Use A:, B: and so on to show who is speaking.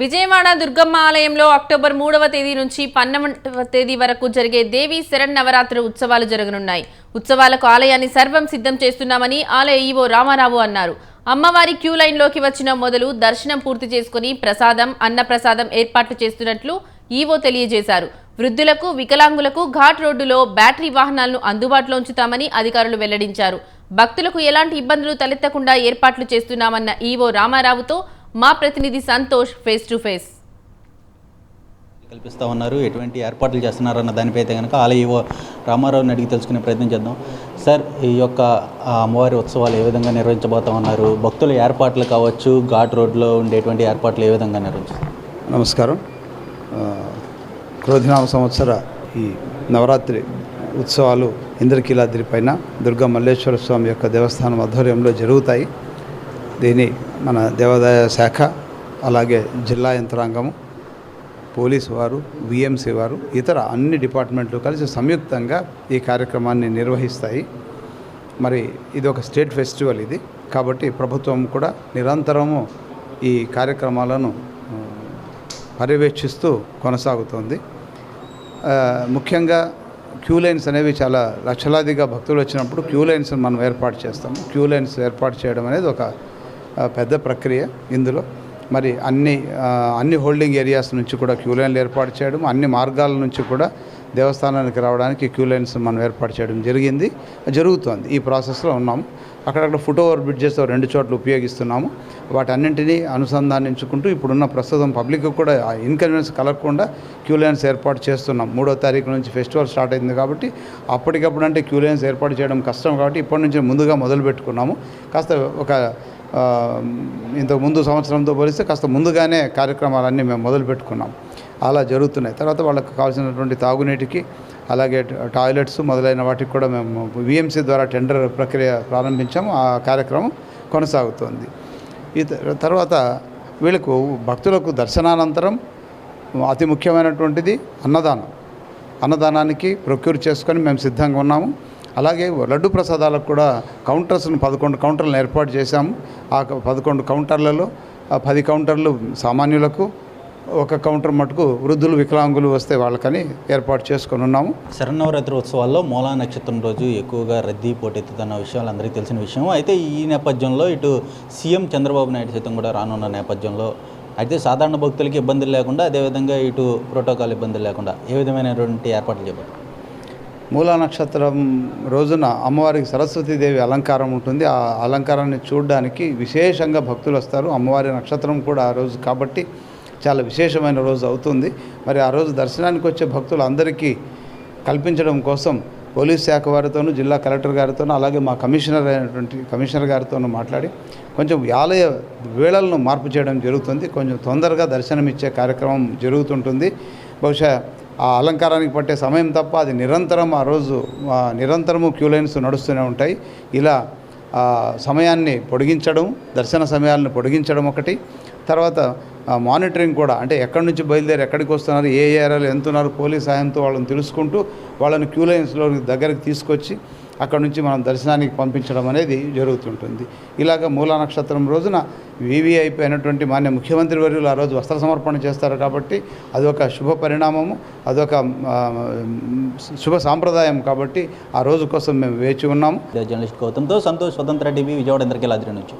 A: విజయవాడ దుర్గమ్మ ఆలయంలో అక్టోబర్ మూడవ తేదీ నుంచి పన్నెండవ తేదీ వరకు జరిగే దేవి శరణ్ నవరాత్రి ఉత్సవాలు జరగనున్నాయి. ఉత్సవాలకు ఆలయాన్ని సర్వం సిద్ధం చేస్తున్నామని ఆలయ ఈవో రామారావు అన్నారు. అమ్మవారి క్యూ లైన్లోకి వచ్చిన మొదలు దర్శనం పూర్తి చేసుకుని ప్రసాదం అన్నప్రసాదం ఏర్పాట్లు చేస్తున్నట్లు ఈవో తెలియజేశారు. వృద్ధులకు వికలాంగులకు ఘాట్ రోడ్డులో బ్యాటరీ వాహనాలను అందుబాటులో ఉంచుతామని అధికారులు వెల్లడించారు. భక్తులకు ఎలాంటి ఇబ్బందులు తలెత్తకుండా ఏర్పాట్లు చేస్తున్నామన్న ఈవో రామారావుతో మా ప్రతినిధి సంతోష్ ఫేస్ టు ఫేస్.
B: కల్పిస్తూ ఉన్నారు. ఎటువంటి ఏర్పాట్లు చేస్తున్నారన్న దానిపై అయితే కనుక ఆలయ రామారావుని అడిగి తెలుసుకునే ప్రయత్నం చేద్దాం. సార్ ఈ యొక్క అమ్మవారి ఉత్సవాలు ఏ విధంగా నిర్వహించబోతా ఉన్నారు? భక్తుల ఏర్పాట్లు కావచ్చు ఘాట్ రోడ్లో ఉండేటువంటి ఏర్పాట్లు ఏ విధంగా నిర్వహించారు
C: నమస్కారం. ఆ, క్రోధినామ సంవత్సర ఈ నవరాత్రి ఉత్సవాలు ఇంద్రకీలాద్రి పైన దుర్గా మల్లేశ్వర స్వామి యొక్క దేవస్థానం ఆధ్వర్యంలో జరుగుతాయి. దీని మన దేవాదాయ శాఖ అలాగే జిల్లా యంత్రాంగము పోలీసు వారు విఎంసి వారు ఇతర అన్ని డిపార్ట్మెంట్లు కలిసి సంయుక్తంగా ఈ కార్యక్రమాన్ని నిర్వహిస్తాయి. మరి ఇది ఒక స్టేట్ ఫెస్టివల్ ఇది. కాబట్టి ప్రభుత్వం కూడా నిరంతరము ఈ కార్యక్రమాలను పర్యవేక్షిస్తూ కొనసాగుతోంది. ముఖ్యంగా క్యూ లైన్స్ అనేవి చాలా లక్షలాదిగా భక్తులు వచ్చినప్పుడు క్యూ లైన్స్ మనం ఏర్పాటు చేస్తాము. క్యూ లైన్స్ ఏర్పాటు చేయడం అనేది ఒక పెద్ద ప్రక్రియ ఇందులో. మరి అన్ని అన్ని హోల్డింగ్ ఏరియాస్ నుంచి కూడా క్యూ లైన్లు ఏర్పాటు చేయడం అన్ని మార్గాల నుంచి కూడా దేవస్థానానికి రావడానికి క్యూ లైన్స్ మనం ఏర్పాటు చేయడం జరిగింది జరుగుతోంది. ఈ ప్రాసెస్లో ఉన్నాము. అక్కడక్కడ ఫుట్ ఓవర్ బ్రిడ్జెస్ రెండు చోట్ల ఉపయోగిస్తున్నాము. వాటన్నింటినీ అనుసంధానించుకుంటూ ఇప్పుడున్న ప్రస్తుతం పబ్లిక్ కూడా ఇన్కన్వీనియన్స్ కలగకుండా క్యూ లైన్స్ ఏర్పాటు చేస్తున్నాం. మూడో తారీఖు నుంచి ఫెస్టివల్ స్టార్ట్ అయింది కాబట్టి అప్పటికప్పుడు అంటే క్యూ లైన్స్ ఏర్పాటు చేయడం కష్టం కాబట్టి ఇప్పటి నుంచి ముందుగా మొదలు పెట్టుకున్నాము కాస్త ఒక ఇంతకు ముందు సంవత్సరంతో పోలిస్తే కాస్త ముందుగానే కార్యక్రమాలన్నీ మేము మొదలు పెట్టుకున్నాం. అలా జరుగుతున్నాయి. తర్వాత వాళ్ళకి కావాల్సినటువంటి తాగునీటికి అలాగే టాయిలెట్స్ మొదలైన వాటికి కూడా మేము విఎంసీ ద్వారా టెండర్ ప్రక్రియ ప్రారంభించాము. ఆ కార్యక్రమం కొనసాగుతోంది. ఈ త- తర్వాత వీళ్ళకు భక్తులకు దర్శనానంతరం అతి ముఖ్యమైనటువంటిది అన్నదానం. అన్నదానానికి ప్రొక్యూర్ చేసుకొని మేము సిద్ధంగా ఉన్నాము. అలాగే లడ్డు ప్రసాదాలకు కూడా కౌంటర్స్ను పదకొండు కౌంటర్లను ఏర్పాటు చేశాము ఆ పదకొండు కౌంటర్లలో ఆ పది కౌంటర్లు సామాన్యులకు ఒక కౌంటర్ మటుకు వృద్ధులు వికలాంగులు వస్తే వాళ్ళకని ఏర్పాటు చేసుకొని ఉన్నాము.
B: శరన్నవరాత్రి ఉత్సవాల్లో మూలా నక్షత్రం రోజు ఎక్కువగా రద్దీ పోటెత్తుతున్న విషయాలు అందరికీ తెలిసిన విషయం. అయితే ఈ నేపథ్యంలో ఇటు సీఎం చంద్రబాబు నాయుడు సైతం కూడా రానున్న నేపథ్యంలో అయితే సాధారణ భక్తులకి ఇబ్బందులు లేకుండా అదేవిధంగా ఇటు ప్రోటోకాల్ ఇబ్బందులు లేకుండా ఏ విధమైనటువంటి ఏర్పాట్లు చేపట్టారు?
C: మూలా నక్షత్రం రోజున అమ్మవారికి సరస్వతీదేవి అలంకారం ఉంటుంది. ఆ అలంకారాన్ని చూడడానికి విశేషంగా భక్తులు వస్తారు. అమ్మవారి నక్షత్రం కూడా ఆ రోజు కాబట్టి చాలా విశేషమైన రోజు అవుతుంది. మరి ఆ రోజు దర్శనానికి వచ్చే భక్తులు అందరికీ కల్పించడం కోసం పోలీస్ శాఖ వారితోనూ జిల్లా కలెక్టర్ గారితోనూ అలాగే మా కమిషనర్ అయినటువంటి కమిషనర్ గారితోనూ మాట్లాడి కొంచెం ఆలయ వేళలను మార్పు చేయడం జరుగుతుంది. కొంచెం తొందరగా దర్శనమిచ్చే కార్యక్రమం జరుగుతుంటుంది. బహుశా ఆ అలంకారానికి పట్టే సమయం తప్ప అది నిరంతరం ఆ రోజు నిరంతరము క్యూ లైన్స్ నడుస్తూనే ఉంటాయి. ఇలా సమయాన్ని పొడిగించడం దర్శన సమయాలను పొడిగించడం ఒకటి. తర్వాత మానిటరింగ్ కూడా అంటే ఎక్కడి నుంచి బయలుదేరి ఎక్కడికి వస్తున్నారు ఏ ఏరియాలో ఎంత ఉన్నారు పోలీస్ సాయంతో వాళ్ళని తెలుసుకుంటూ వాళ్ళని క్యూ లైన్స్లో దగ్గరికి తీసుకొచ్చి అక్కడ నుంచి మనం దర్శనానికి పంపించడం అనేది జరుగుతుంటుంది. ఇలాగ మూలా నక్షత్రం రోజున వివిఐపి అయినటువంటి మాన్య ముఖ్యమంత్రి వర్యులు ఆ రోజు వస్త్ర సమర్పణ చేస్తారు కాబట్టి అదొక శుభ పరిణామము అదొక శుభ సాంప్రదాయం కాబట్టి ఆ రోజు కోసం మేము వేచి ఉన్నాము.
B: జర్నలిస్ట్ గౌతంతో సంతోష్ స్వతంత్ర టీవీ విజయవాడ ఇంద్రకేలాద్రి నుంచి.